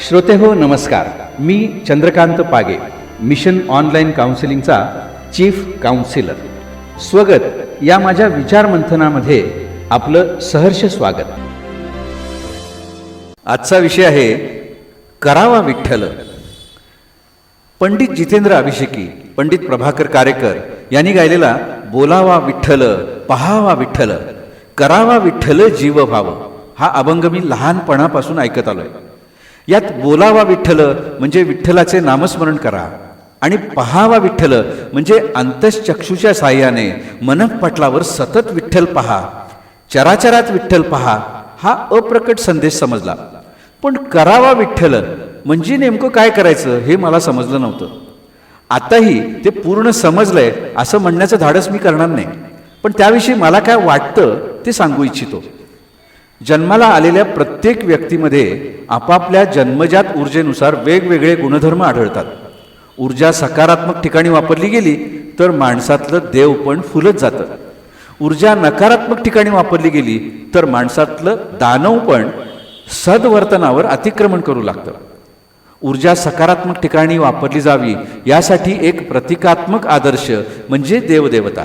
श्रोते हो नमस्कार. मी चंद्रकांत पागे मिशन ऑनलाईन काउन्सिलिंगचा चीफ काउन्सिलर. स्वगत. या माझ्या विचारमंथनामध्ये आपलं सहर्ष स्वागत. आजचा विषय आहे करावा विठ्ठल. पंडित जितेंद्र अभिषेकी पंडित प्रभाकर कारेकर यांनी गायलेला बोलावा विठ्ठल पहावा विठ्ठल करावा विठ्ठल जीव भाव हा अभंग मी लहानपणापासून ऐकत आलोय. यात बोलावा विठ्ठल म्हणजे विठ्ठलाचे नामस्मरण करा. आणि पहावा विठ्ठल म्हणजे अंतश्चक्षुच्या साह्याने मनपटलावर सतत विठ्ठल पहा. चराचरात विठ्ठल पहा हा अप्रकट संदेश समजला. पण करावा विठ्ठल म्हणजे नेमकं काय करायचं हे मला समजलं नव्हतं. आताही ते पूर्ण समजलंय असं म्हणण्याचं धाडस मी करणार नाही. पण त्याविषयी मला काय वाटतं ते सांगू इच्छितो. जन्माला आलेल्या प्रत्येक व्यक्तीमध्ये आपापल्या जन्मजात ऊर्जेनुसार वेगवेगळे गुणधर्म आढळतात. ऊर्जा सकारात्मक ठिकाणी वापरली गेली तर माणसातलं देव पण फुलत जातं. ऊर्जा नकारात्मक ठिकाणी वापरली गेली तर माणसातलं दानव पण सद्वर्तनावर अतिक्रमण करू लागतं. ऊर्जा सकारात्मक ठिकाणी वापरली जावी यासाठी एक प्रतिकात्मक आदर्श म्हणजे देवदेवता.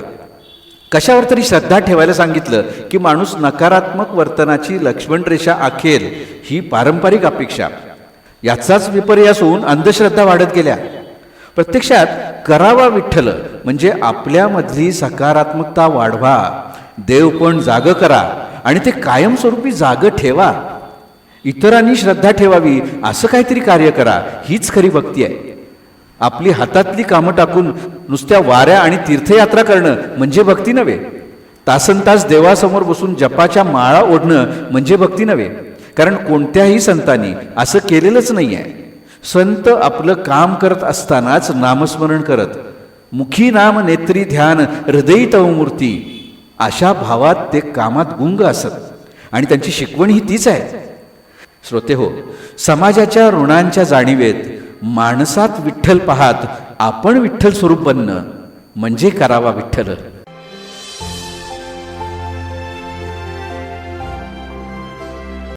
कशावर तरी श्रद्धा ठेवायला सांगितलं की माणूस नकारात्मक वर्तनाची लक्ष्मणरेषा आखेल ही पारंपरिक अपेक्षा. याचाच विपर्यास होऊन अंधश्रद्धा वाढत गेल्या. प्रत्यक्षात करावा विठ्ठल म्हणजे आपल्यामधली सकारात्मकता वाढवा. देवपण जागं जाग करा आणि ते कायमस्वरूपी जाग ठेवा. इतरांनी श्रद्धा ठेवावी असं काहीतरी कार्य करा हीच खरी भक्ती आहे. आपली हातातली कामं टाकून नुसत्या वाऱ्या आणि तीर्थयात्रा करणं म्हणजे भक्ती नव्हे. तासन तास देवासमोर बसून जपाच्या माळा ओढणं म्हणजे भक्ती नव्हे. कारण कोणत्याही संतांनी असं केलेलंच नाही आहे संत आपलं काम करत असतानाच नामस्मरण करत मुखी नाम नेत्री ध्यान हृदयी तवमूर्ती अशा भावात ते कामात गुंग असत. आणि त्यांची शिकवण ही तीच आहे. श्रोते हो समाजाच्या ऋणांच्या जाणीवेत माणसात विठ्ठल पाहात आपण विठ्ठल स्वरूप बनणं. म्हणजे करावा विठ्ठल.